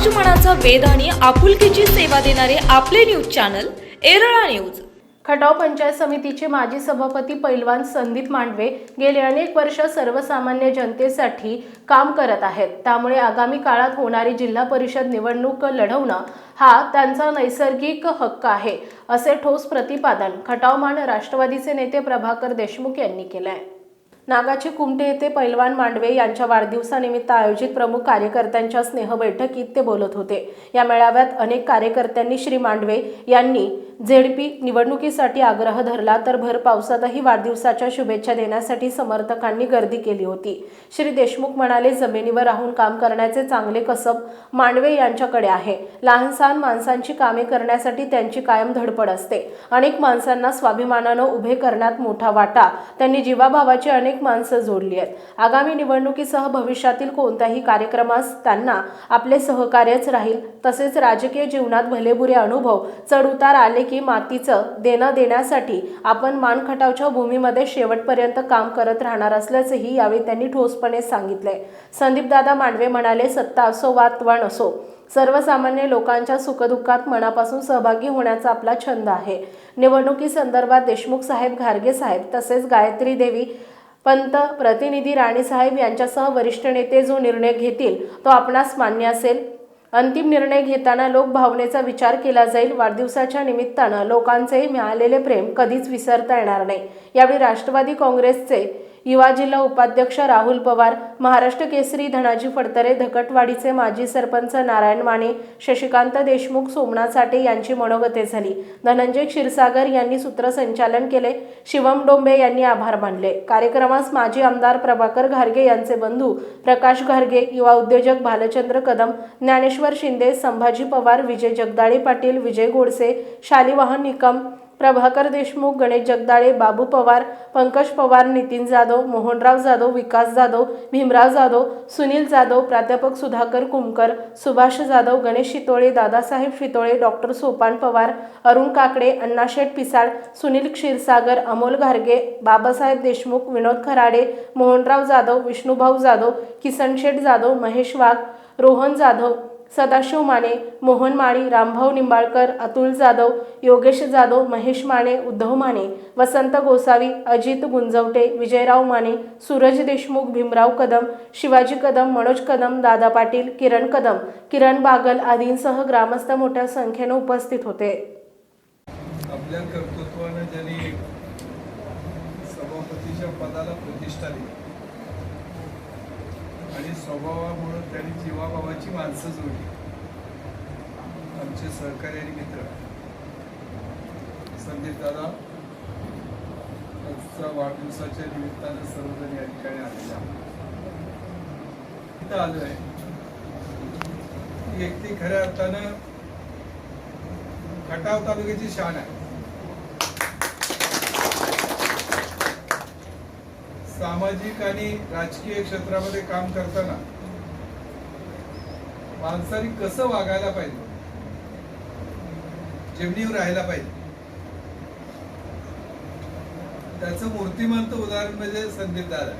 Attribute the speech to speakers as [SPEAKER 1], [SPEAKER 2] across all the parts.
[SPEAKER 1] समाजमनाचा वेध आणि आपुलकीची सेवा देणारे आपले news channel Erala news.
[SPEAKER 2] Khatav panchayat समितीचे माजी सभापती पैलवान संदीप मांडवे गेले अनेक वर्ष सर्वसामान्य जनतेसाठी काम करत आहेत. त्यामुळे आगामी काळात होणारी जिल्हा परिषद निवडणूक लढवणं हा त्यांचा नैसर्गिक हक्क आहे असे ठोस प्रतिपादन खटावमान राष्ट्रवादीचे नेते प्रभाकर देशमुख यांनी केलं आहे नागाची कुमटे येथे पैलवान मांडवे यांच्या वाढदिवसानिमित्त आयोजित प्रमुख कार्यकर्त्यांच्या स्नेह बैठकीत ते बोलत होते. या मेळाव्यात अनेक कार्यकर्त्यांनी श्री मांडवे यांनी झेडपी निवडणुकीसाठी आग्रह धरला तर भर पावसातही वाढदिवसाच्या शुभेच्छा देण्यासाठी समर्थकांनी गर्दी केली होती. श्री देशमुख म्हणाले जमिनीवर राहून काम करण्याचे चांगले कसब मांडवे यांच्याकडे आहे. लहानसहान माणसांची कामे करण्यासाठी त्यांची कायम धडपड असते. अनेक माणसांना स्वाभिमानानं उभे करण्यात मोठा वाटा. त्यांनी जीवाभावाची अनेक माणसं जोडली आहेत. आगामी निवडणुकीसह भविष्यातील कोणत्याही कार्यक्रमास त्यांना आपले सहकार्यच राहील. तसेच राजकीय जीवनात भलेबुरे अनुभव चढउतार आले की मातीचं देणं देण्यासाठी आपण मानखटावच्या भूमीमध्ये शेवटपर्यंत काम करत राहणार असल्याचंही यावेळी त्यांनी ठोसपणे सांगितले संदीपदादा मांडवे म्हणाले सत्ता असो वा त्वण असो सर्वसामान्य लोकांच्या सुखदुःखात मनापासून सहभागी होण्याचा आपला छंद आहे. निवडणुकीसंदर्भात देशमुख साहेब घारगे साहेब तसेच गायत्री देवी पंत प्रतिनिधी राणीसाहेब यांच्यासह वरिष्ठ नेते जो निर्णय घेतील तो आपणास मान्य असेल. अंतिम निर्णय घेताना लोकभावनेचा विचार केला जाईल. वाढदिवसाच्या निमित्तानं लोकांचे मिळालेले प्रेम कधीच विसरता येणार नाही. यावेळी राष्ट्रवादी काँग्रेसचे युवा जिल्हा उपाध्यक्ष राहुल पवार महाराष्ट्र केसरी धनाजी फडतरे धकटवाडीचे माजी सरपंच नारायण माने शशिकांत देशमुख सोमनाथ साठे यांची मनोगते झाली. धनंजय क्षीरसागर यांनी सूत्रसंचालन केले. शिवम डोंबे यांनी आभार मानले. कार्यक्रमास माजी आमदार प्रभाकर घारगे यांचे बंधू प्रकाश घारगे युवा उद्योजक भालचंद्र कदम ज्ञानेश्वर शिंदे संभाजी पवार विजय जगदाळे पाटील विजय गोडसे शालिवाहन निकम प्रभाकर देशमुख गणेश जगदाळे बाबू पवार पंकज पवार नितीन जाधव मोहनराव जाधव विकास जाधव भीमराव जाधव सुनील जाधव प्राध्यापक सुधाकर कुमकर सुभाष जाधव गणेश शितोळे दादासाहेब शितोळे डॉक्टर सोपान पवार अरुण काकडे अण्णाशेठ पिसाळ सुनील क्षीरसागर अमोल घारगे बाबासाहेब देशमुख विनोद खराडे मोहनराव जाधव विष्णुभाऊ जाधव किसनशेठ जाधव महेश वाघ रोहन जाधव सदाशिव माने मोहन माळी रामभाऊ निंबाळकर अतुल जाधव योगेश जाधव महेश माने उद्धव माने वसंत गोसावी अजित गुंजवटे विजयराव माने सूरज देशमुख भीमराव कदम शिवाजी कदम मनोज कदम दादा पाटील किरण कदम किरण बागल आदींसह ग्रामस्थ मोठ्या संख्येने उपस्थित होते.
[SPEAKER 3] आपल्या कर्तृत्वाने ज्यांनी सभापतीच्या पदाला प्रतिष्ठा दिली आणि स्वभावामुळं त्यांनी जीवाभावाची माणसं जोडली. आमचे सहकारी आणि मित्र. संदीप दादा आजचा वाढदिवसाच्या निमित्तानं सर्वजण या ठिकाणी आलेले आहोत. इथं आलो आहे व्यक्ती खऱ्या अर्थानं खटाव तालुक्याची शान आहे. सामाजिक आणि राजकीय क्षेत्रामध्ये काम करताना माणसाने कसं वागायला पाहिजे? जेवणीवर राहायला पाहिजे. त्याचं मूर्तिमंत उदाहरण म्हणजे संदीप दादा.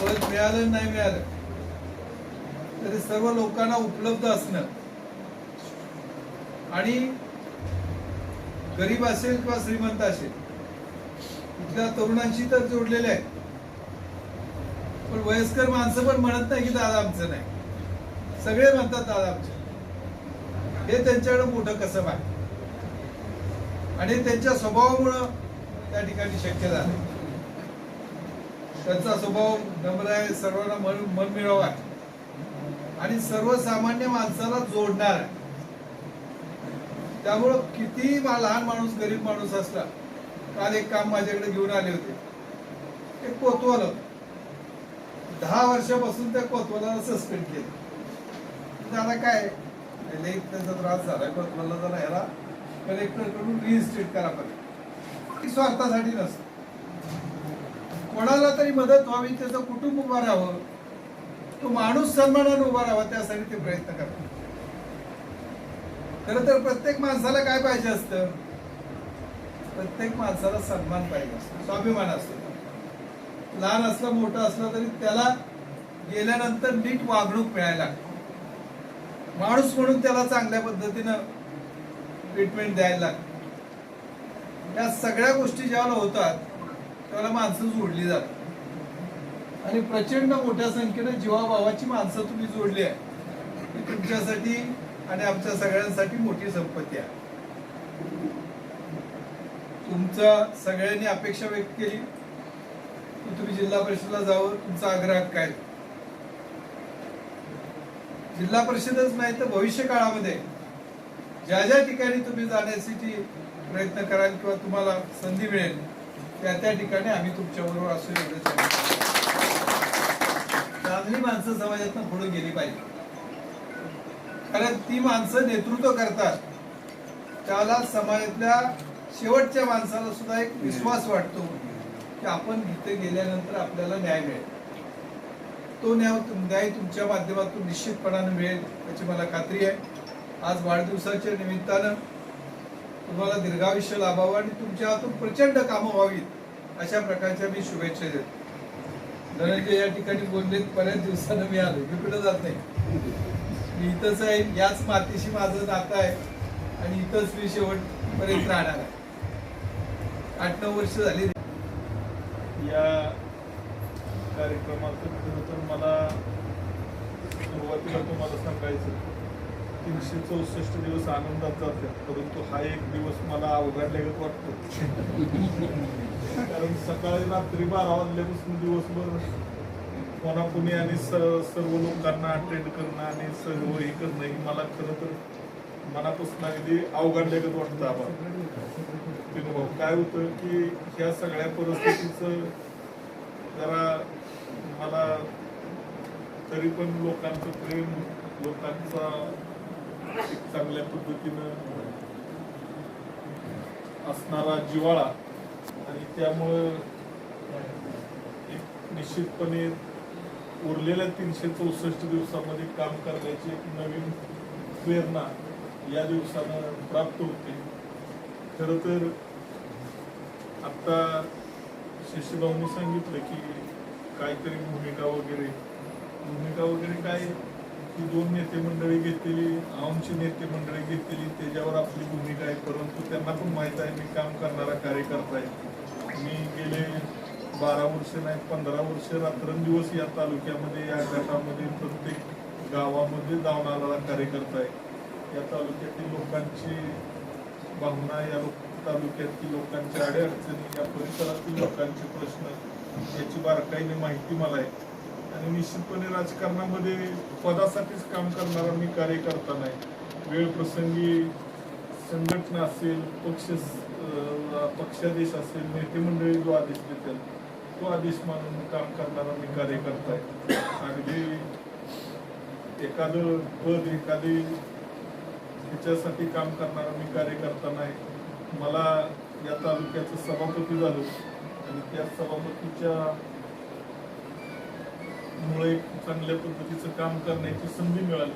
[SPEAKER 3] पद मिळालं नाही मिळालं. तरी सर्व लोकांना उपलब्ध असणं. आणि गरीब असेल किंवा श्रीमंत असेल इथल्या तरुणांशी तर जोडलेले आहेत. पण वयस्कर माणसं पण म्हणत नाही की दादा आमचं नाही. सगळे म्हणतात दादा आमचे हे त्यांच्याकडे मोठं कसब आहे. आणि त्यांच्या स्वभावामुळं त्या ठिकाणी शक्य झालं. त्यांचा स्वभाव नम्र आहे सर्वांना मन मन मिळावा आहे. आणि सर्वसामान्य माणसाला जोडणार आहे. त्यामुळं किती लहान माणूस गरीब माणूस असला काल एक काम माझ्याकडे घेऊन आले होते. ते कोतवाल दहा वर्षापासून त्या कोतवालाला सस्पेंड केलं. दादा काय? लई त्याचा त्रास झाला. कोतवाला जरा ह्याला कलेक्टरकडून रिइन्स्टेट करा पाहिजे स्वार्थासाठी नसतं. कोणाला तरी मदत व्हावी त्याचं कुटुंब उभं राहावं. तो माणूस सन्मानानं उभा राहावा त्यासाठी ते प्रयत्न करतात. खरं तर प्रत्येक माणसाला काय पाहिजे असतं? प्रत्येक माणसाला सन्मान पाहिजे असतो स्वाभिमान असतो. लहान असलं मोठं असलं तरी त्याला गेल्यानंतर नीट वागणूक मिळायला लागते. माणूस म्हणून त्याला चांगल्या पद्धतीनं ट्रीटमेंट द्यायला लागते. या सगळ्या गोष्टी ज्यावेळेला होतात त्यावेळेला माणसं जोडली जातात. आणि प्रचंड मोठ्या संख्येनं जीवाभावाची माणसं तुम्ही जोडली आहे ही तुमच्यासाठी आणि आमच्या सगळ्यांसाठी मोठी संपत्ती आहे. तुमचा सगळ्यांनी अपेक्षा व्यक्त केली की तुम्ही जिल्हा परिषदला जावं तुमचा आग्रह काय? जिल्हा परिषदच नाही तर भविष्य काळामध्ये ज्या ज्या ठिकाणी तुम्ही जाण्यासाठी प्रयत्न कराल किंवा तुम्हाला संधी मिळेल त्या त्या ठिकाणी आम्ही तुमच्या बरोबर असू एवढं चांगली माणसं समाजातनं पुढे गेली पाहिजे. कारण ती माणसं नेतृत्व करतात. त्याला समाजातल्या शेवटच्या माणसाला सुद्धा एक विश्वास वाटतो की आपण इथे गेल्यानंतर आपल्याला न्याय मिळेल. तो न्याय न्याय तुमच्या माध्यमातून निश्चितपणानं मिळेल याची मला खात्री आहे. आज वाढदिवसाच्या निमित्तानं तुम्हाला दीर्घायुष्य लाभावं आणि तुमच्या हातून प्रचंड कामं व्हावीत अशा प्रकारच्या मी शुभेच्छा देतो. धनंजय या ठिकाणी बोलले बऱ्याच दिवसानं मी आलो मी कुठं जात नाही. मी इथंच आहे याच मातीशी माझं नातं आहे आणि इथंच मी शेवटपर्यंत राहणार आहे. आठ नऊ वर्ष झाली.
[SPEAKER 4] या कार्यक्रमाचं खरं तर मला सुरुवातीला तुम्हाला सांगायचं तीनशे चौसष्ट दिवस आनंदात जातात परंतु हा एक दिवस मला अवघडल्यागत वाटतो. कारण सकाळी रात्री बारा वाजल्यापासून दिवसभर कोणाकोणी आणि स- सर्व लोकांना अटेंड करणं आणि सर्व हे करणं हे मला खरं तर मनापासून अगदी अवघडल्यागत वाटतं आम्हाला. भाऊ काय होतं की ह्या सगळ्या परिस्थितीचं जरा मला तरी पण लोकांचं प्रेम लोकांचा एक चांगल्या पद्धतीनं असणारा जिवाळा आणि त्यामुळं एक निश्चितपणे उरलेल्या तीनशे चौसष्ट दिवसामध्ये काम करण्याची एक नवीन प्रेरणा या दिवसानं प्राप्त होते. खरं तर आता शशीभाऊनी सांगितलं की काहीतरी भूमिका वगैरे. भूमिका वगैरे काय? ती दोन नेते मंडळी घेतलेली आमची नेते मंडळी घेतलेली त्याच्यावर आपली भूमिका आहे. परंतु त्यांना पण माहीत आहे मी काम करणारा कार्यकर्ता आहे. मी गेले बारा वर्ष नाही पंधरा वर्ष रात्रंदिवस या तालुक्यामध्ये या गटामध्ये प्रत्येक गावामध्ये जाऊन आलेला कार्यकर्ता आहे. या तालुक्यातील लोकांची भावना या तालुक्यातील लोकांच्या अडीअडचणी या परिसरातील लोकांचे प्रश्न याची बारकाईने माहिती मला आहे. आणि निश्चितपणे राजकारणामध्ये पदासाठीच काम करणारा मी कार्यकर्ता नाही. वेळ प्रसंगी संघटना असेल पक्ष पक्षादेश असेल नेते मंडळी जो आदेश देतील तो आदेश मानून काम करणारा मी कार्यकर्ता आहे. अगदी एखादं पद एखादी ह्याच्यासाठी काम करणारा मी कार्यकर्ता नाही. मला या तालुक्याचं सभापती झालो. आणि त्या सभापतीच्या मुळे चांगल्या पद्धतीचं काम करण्याची संधी मिळाली.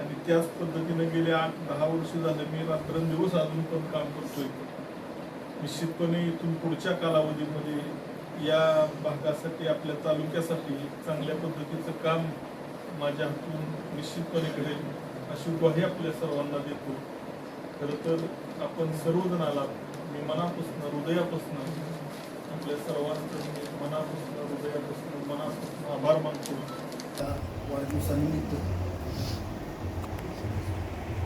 [SPEAKER 4] आणि त्याच पद्धतीने गेले आठ दहा वर्ष झाले मी रात्रंदिवस अजून पण काम करतोय. निश्चितपणे इथून पुढच्या कालावधीमध्ये या भागासाठी आपल्या तालुक्यासाठी चांगल्या पद्धतीचं काम माझ्या हातून निश्चितपणे घडेल. अशी ग्वाही आपल्या सर्वांना देतो. खरं तर आपण सर्वजण आलात मी मनापासून हृदयापासून आपल्या सर्वांचं मी मनापासून हृदयापासून मनापासून आभार मानतो.
[SPEAKER 5] त्या वाढदिवसानिमित्त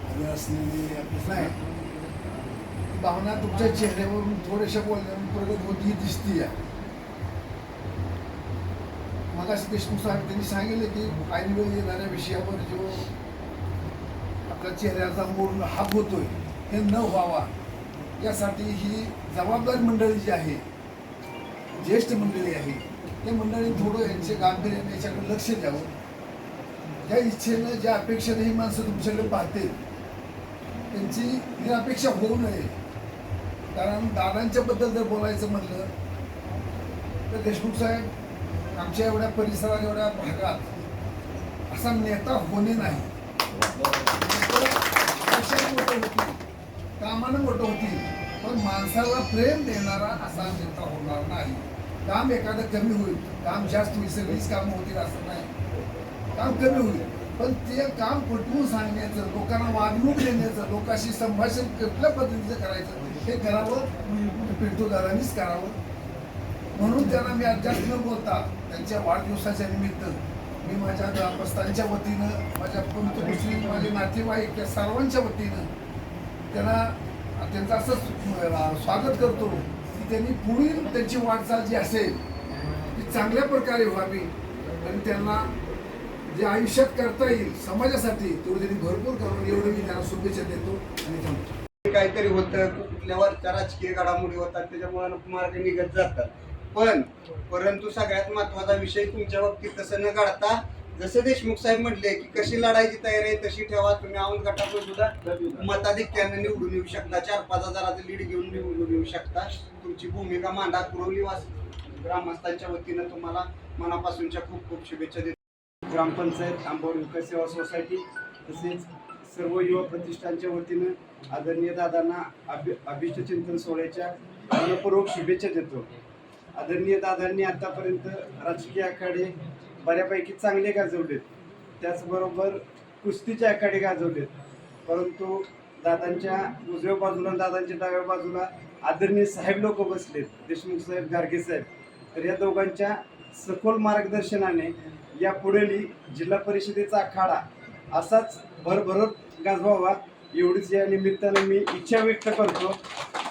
[SPEAKER 5] हवी असलेली आपले नाही भावना तुमच्या चेहऱ्यावरून थोड्याशा बोलण्यावरून प्रगत होती दिसती या मगाशी देशमुख साहेब त्यांनी सांगितले की ऐनवेळी येणाऱ्या विषयावर जो आपल्या चेहऱ्याचा मूळ हात होतोय हे न व्हावा. यासाठी ही जबाबदार मंडळी जी आहे ज्येष्ठ मंडळी आहे त्या मंडळी थोडं यांचे गांभीर्याने याच्याकडे लक्ष द्यावं. ज्या इच्छेनं ज्या अपेक्षेनं ही माणसं तुमच्याकडे पाहतील त्यांची निरापेक्षा होऊ नये. कारण दादांच्याबद्दल जर बोलायचं म्हटलं तर देशमुख साहेब आमच्या एवढ्या परिसरात एवढ्या भागात असा नेता होणे नाही. कशाने मोठं होतील. कामानं मोठं होतील पण माणसाला प्रेम देणारा असा नेता होणार नाही. काम एखादं कमी होईल. काम जास्त होईल. सगळीच कामं होतील असं नाही. काम कमी होईल. पण ते काम पटवून सांगण्याचं लोकांना वागणूक देण्याचं लोकांशी संभाषण कुठल्या पद्धतीचं करायचं हे करावं पिंटूदारांनीच करावं. म्हणून त्यांना मी अद्याप न बोलता त्यांच्या वाढदिवसाच्या निमित्त मी माझ्या ग्रामस्थांच्या वतीनं माझ्या पंतमुस्लिम माझे नातेवाईक या सर्वांच्या वतीनं त्यांना त्यांचं असं स्वागत करतो की त्यांनी पुढील त्यांची वाटचाल जी असेल ती चांगल्या प्रकारे व्हावी आणि त्यांना जे आयुष्यात करता येईल समाजासाठी तेवढं त्यांनी भरपूर करून एवढं मी त्यांना शुभेच्छा देतो आणि थांबतो.
[SPEAKER 6] काहीतरी होतं कुठल्यावर राजकीय घडामोडी होतात त्याच्यामुळे मार्ग निघत जातात. पण परंतु सगळ्यात महत्त्वाचा विषय तुमच्या बाबतीत तसं न काढता जसं देशमुख साहेब म्हटले की कशी लढायची तयारी आहे तशी ठेवा. तुम्ही औंध गटातून सुद्धा मताधिक्याने निवडून येऊ शकता. चार पाच हजाराचं लीड घेऊन निवडून येऊ शकता. तुमची भूमिका मांडा. पुरवली वास ग्रामस्थांच्या वतीनं तुम्हाला मनापासूनच्या खूप खूप शुभेच्छा देतो. ग्रामपंचायत आंबोर विकास सेवा सोसायटी तसेच सर्व युवा प्रतिष्ठानच्या वतीनं आदरणीय दादांना अभि अभिष्ट चिंतन सोहळ्याच्या मनपूर्वक शुभेच्छा देतो. आदरणीय दादांनी आतापर्यंत राजकीय आखाडे बऱ्यापैकी चांगले गाजवलेत. त्याचबरोबर कुस्तीचे आखाडे गाजवलेत. परंतु दादांच्या उजव्या बाजूला दादांच्या डाव्या बाजूला आदरणीय साहेब लोक बसलेत देशमुख साहेब गारगे साहेब. तर या दोघांच्या सखोल मार्गदर्शनाने या पुढेली जिल्हा परिषदेचा आखाडा असाच भरभरत गाजवावा एवढीच या निमित्तानं मी इच्छा व्यक्त करतो.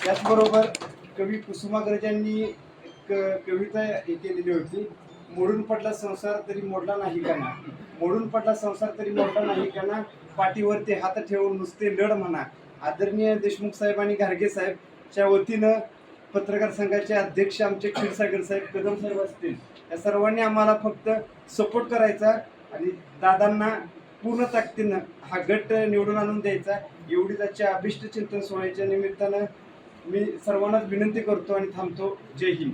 [SPEAKER 6] त्याचबरोबर कवी कुसुमाग्रज यांनी एक कविता हे केलेली होती. मोडून पडला संसार तरी मोडला नाही का ना? मोडून पडला संसार तरी मोडला नाही का ना? पाठीवरती हात ठेवून नुसते लढ म्हणा. आदरणीय देशमुख साहेब आणि घारगे साहेबच्या वतीनं पत्रकार संघाचे अध्यक्ष आमचे क्षीरसागर साहेब कदम साहेब असतील. या सर्वांनी आम्हाला फक्त सपोर्ट करायचा आणि दादांना पूर्ण ताकदीनं हा गट निवडून आणून द्यायचा. एवढी त्याच्या अभिष्ट चिंतन सोहळ्याच्या निमित्तानं मी सर्वांनाच विनंती करतो आणि थांबतो. जय हिंद.